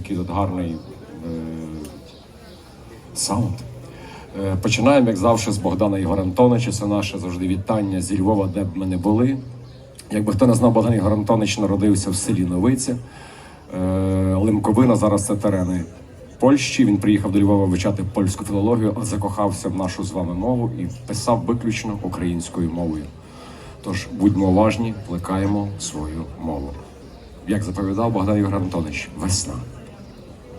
який тут гарний е, саунд. Е, Починаємо, як завжди, з Богдана Ігора Антоновича. Це наше завжди вітання зі Львова, де б ми не були. Якби хто не знав, Богдан Ігор Антонович народився в селі Новиця. Е, Лимковина зараз це терени Польщі. Він приїхав до Львова вивчати польську філологію, закохався в нашу з вами мову і писав виключно українською мовою. Тож будьмо уважні, плекаємо свою мову. Як заповідав Богдан Ігор Антонович, весна.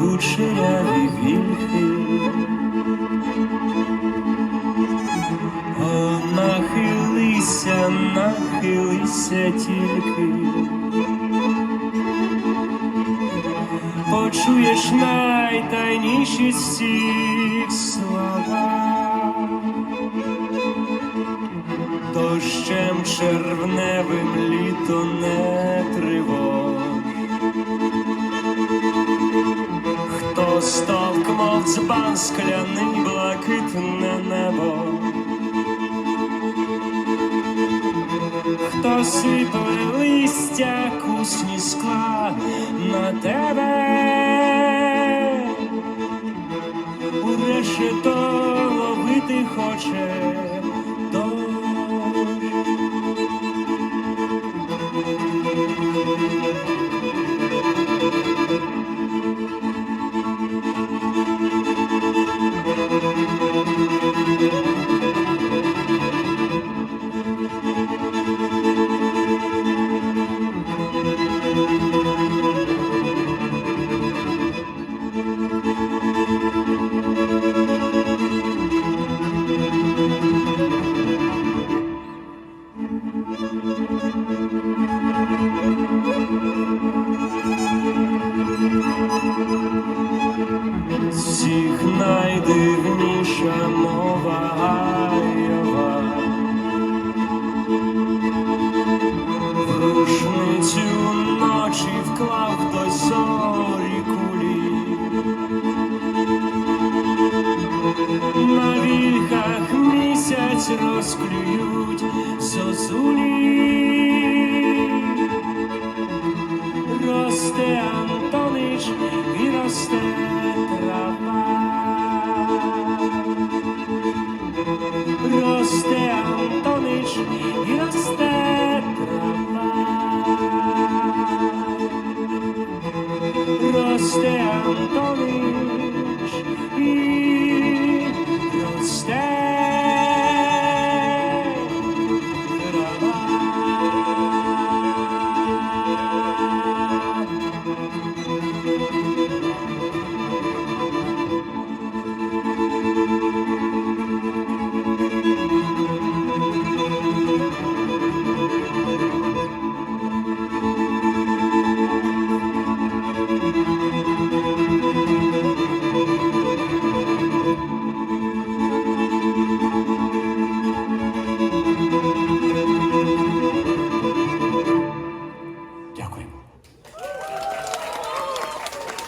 кучеряві вільхи. О, нахилися, нахилися тільки. Почуєш найтайніші з всіх слова. Дощем червневим літо не тривож. Дзбан скляний блакитне небо, хто сипле листя кусні скла на тебе, у решето ловити хоче всіх найдивніша мова Гаєва. В рушницю ночі вклав хтось зорі кулі. На вільхах місяць розклюють зозулі. Росте Антонич і росте трава. Росте Антонич і росте трава. Росте Антонич